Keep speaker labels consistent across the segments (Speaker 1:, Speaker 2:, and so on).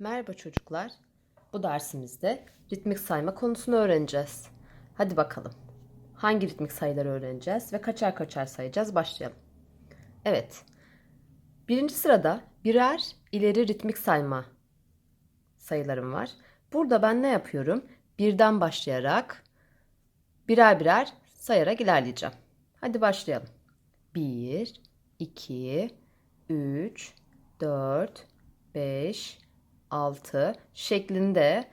Speaker 1: Merhaba çocuklar. Bu dersimizde ritmik sayma konusunu öğreneceğiz. Hadi bakalım. Hangi ritmik sayıları öğreneceğiz ve kaçar kaçar sayacağız? Başlayalım. Evet. Birinci sırada birer ileri ritmik sayma sayılarım var. Burada ben ne yapıyorum? Birden başlayarak birer birer sayarak ilerleyeceğim. Hadi başlayalım. 1, 2, 3, 4, 5, 6 şeklinde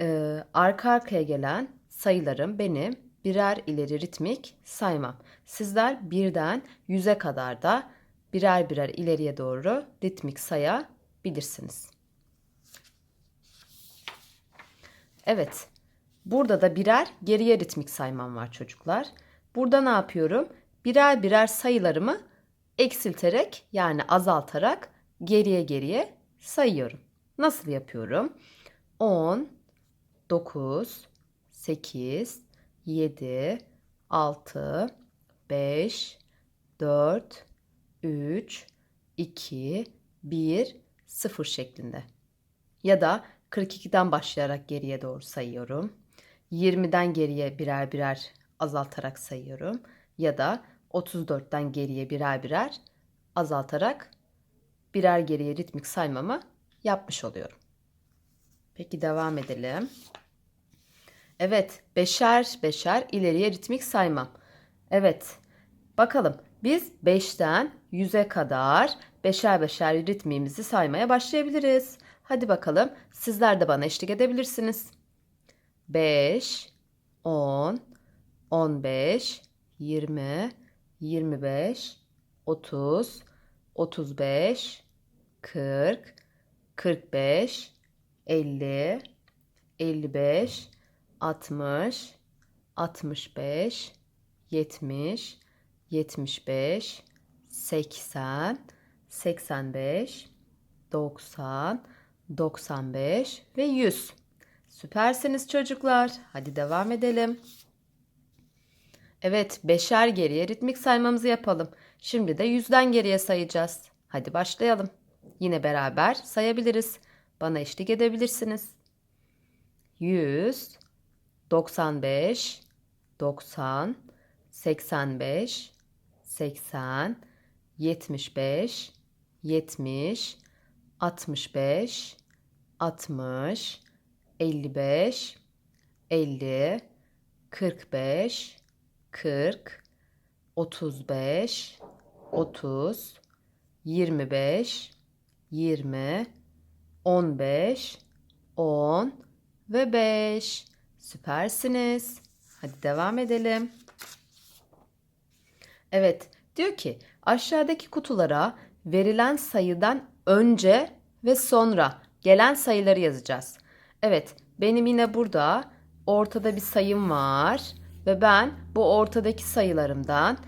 Speaker 1: e, arka arkaya gelen sayılarım benim birer ileri ritmik saymam. Sizler birden yüze kadar da birer birer ileriye doğru ritmik sayabilirsiniz. Evet. Burada da birer geriye ritmik saymam var çocuklar. Burada ne yapıyorum? Birer birer sayılarımı eksilterek yani azaltarak geriye geriye sayıyorum. Nasıl yapıyorum? 10, 9, 8, 7, 6, 5, 4, 3, 2, 1, 0 şeklinde. Ya da 42'den başlayarak geriye doğru sayıyorum. 20'den geriye birer birer azaltarak sayıyorum. Ya da 34'ten geriye birer birer azaltarak birer geriye ritmik saymamı yapmış oluyorum. Peki devam edelim. Evet, beşer beşer ileriye ritmik saymam. Evet, bakalım biz 5'ten 100'e kadar beşer beşer ritmimizi saymaya başlayabiliriz. Hadi bakalım sizler de bana eşlik edebilirsiniz. 5, 10, 15, 20, 25, 30, 35, 40, 45, 50, 55, 60, 65, 70, 75, 80, 85, 90, 95 ve 100. Süpersiniz çocuklar. Hadi devam edelim. Evet, beşer geriye ritmik saymamızı yapalım. Şimdi de yüzden geriye sayacağız. Hadi başlayalım. Yine beraber sayabiliriz. Bana eşlik edebilirsiniz. 100, 95, 90, 85, 80, 75, 70, 65, 60, 55, 50, 45, 40, 35, 30, 25, 20, 15, 10 ve 5. Süpersiniz. Hadi devam edelim. Evet, diyor ki aşağıdaki kutulara verilen sayıdan önce ve sonra gelen sayıları yazacağız. Evet, benim yine burada ortada bir sayım var ve ben bu ortadaki sayılarımdan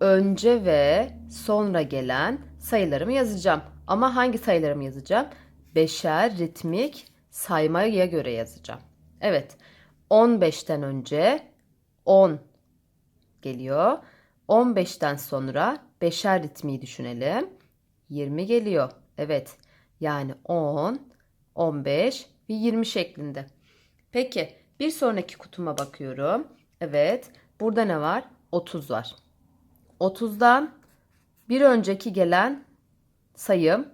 Speaker 1: önce ve sonra gelen sayılarımı yazacağım. Ama hangi sayılarımı yazacağım? Beşer ritmik saymaya göre yazacağım. Evet. 15'ten önce 10 geliyor. 15'ten sonra beşer ritmiği düşünelim. 20 geliyor. Evet. Yani 10, 15 ve 20 şeklinde. Peki bir sonraki kutuma bakıyorum. Evet. Burada ne var? 30 var. 30'dan bir önceki gelen sayım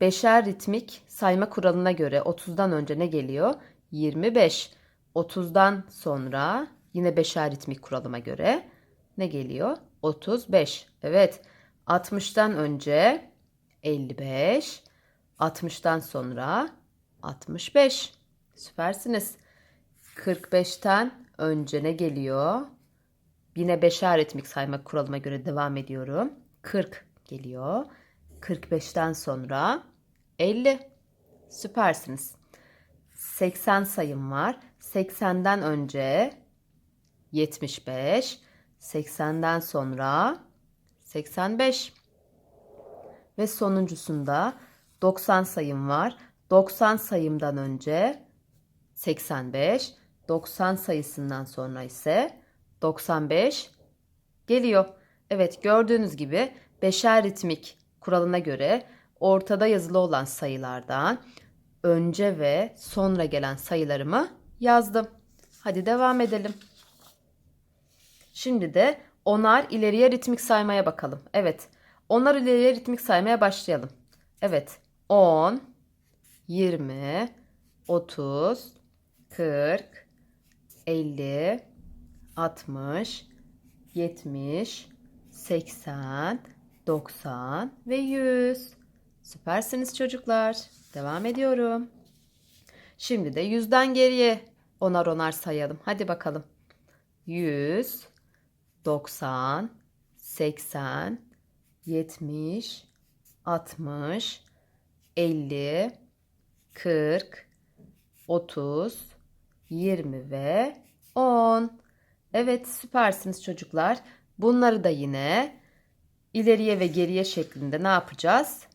Speaker 1: beşer ritmik sayma kuralına göre 30'dan önce ne geliyor? 25. 30'dan sonra yine beşer ritmik kuralıma göre ne geliyor? 35. Evet. 60'tan önce 55. 60'tan sonra 65. Süpersiniz. 45'ten önce ne geliyor? Yine beşer ritmik sayma kuralıma göre devam ediyorum. 40 geliyor. 45'ten sonra 50. Süpersiniz. 80 sayım var. 80'den önce 75, 80'den sonra 85 ve sonuncusunda 90 sayım var. 90 sayımdan önce 85, 90 sayısından sonra ise 95 geliyor. Evet gördüğünüz gibi beşer ritmik kuralına göre ortada yazılı olan sayılardan önce ve sonra gelen sayılarımı yazdım. Hadi devam edelim. Şimdi de onar ileriye ritmik saymaya bakalım. Evet. Onar ileriye ritmik saymaya başlayalım. Evet. 10, 20, 30, 40, 50, 60, 70, 80, 90 ve 100. Süpersiniz çocuklar. Devam ediyorum. Şimdi de yüzden geriye onar onar sayalım. Hadi bakalım. 100, 90, 80, 70, 60, 50, 40, 30, 20 ve 10. Evet süpersiniz çocuklar. Bunları da yine ileriye ve geriye şeklinde ne yapacağız?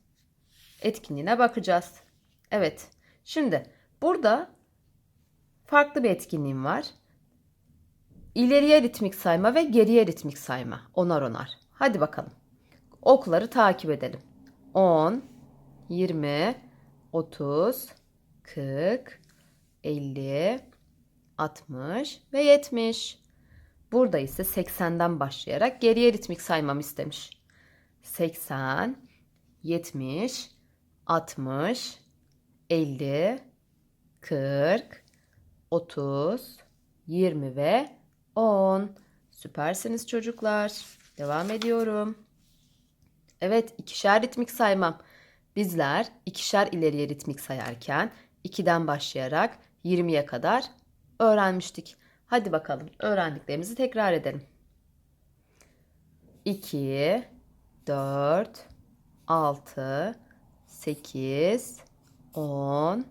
Speaker 1: Etkinliğine bakacağız. Evet. Şimdi burada farklı bir etkinliğim var. İleriye ritmik sayma ve geriye ritmik sayma. Onar onar. Hadi bakalım. Okları takip edelim. 10, 20, 30, 40, 50, 60 ve 70. Burada ise 80'den başlayarak geriye ritmik saymam istemiş. 80, 70, 60, 50, 40, 30, 20 ve 10. Süpersiniz çocuklar. Devam ediyorum. Evet, ikişer ritmik saymam. Bizler ikişer ileriye ritmik sayarken 2'den başlayarak 20'ye kadar öğrenmiştik. Hadi bakalım öğrendiklerimizi tekrar edelim. 2, 4, 6, 8, 10,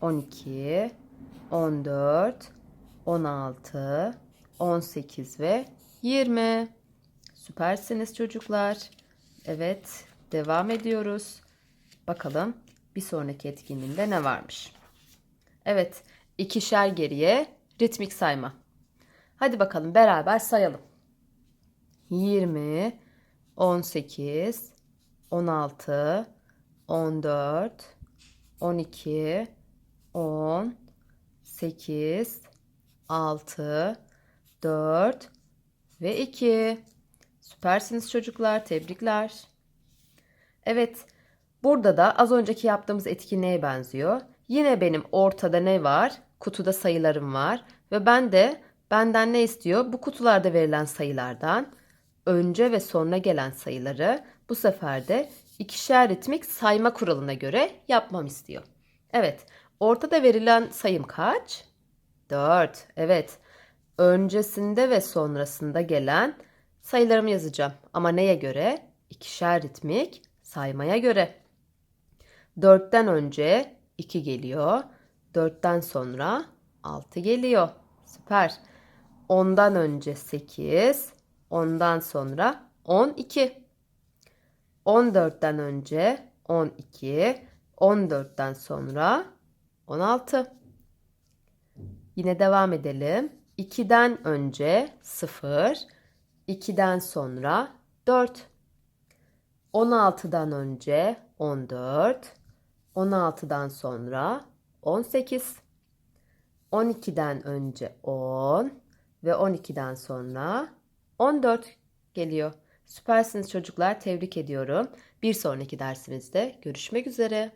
Speaker 1: 12, 14, 16, 18 ve 20. Süpersiniz çocuklar. Evet, devam ediyoruz. Bakalım bir sonraki etkinliğinde ne varmış? Evet, ikişer geriye ritmik sayma. Hadi bakalım beraber sayalım. 20, 18, 16, 14, 12, 10, 8, 6, 4 ve 2. Süpersiniz çocuklar. Tebrikler. Evet. Burada da az önceki yaptığımız etkinliğe benziyor. Yine benim ortada ne var? Kutuda sayılarım var. Ve ben de benden ne istiyor? Bu kutularda verilen sayılardan önce ve sonra gelen sayıları bu sefer de ikişer ritmik sayma kuralına göre yapmam istiyor. Evet. Ortada verilen sayım kaç? 4. Evet. Öncesinde ve sonrasında gelen sayılarımı yazacağım. Ama neye göre? İkişer ritmik saymaya göre. 4'ten önce 2 geliyor. 4'ten sonra 6 geliyor. Süper. 10'dan önce 8, 10'dan sonra 12. 14'ten önce 12, 14'ten sonra 16. Yine devam edelim. 2'den önce 0, 2'den sonra 4. 16'dan önce 14, 16'dan sonra 18. 12'den önce 10 ve 12'den sonra 14 geliyor. Süpersiniz çocuklar. Tebrik ediyorum. Bir sonraki dersimizde görüşmek üzere.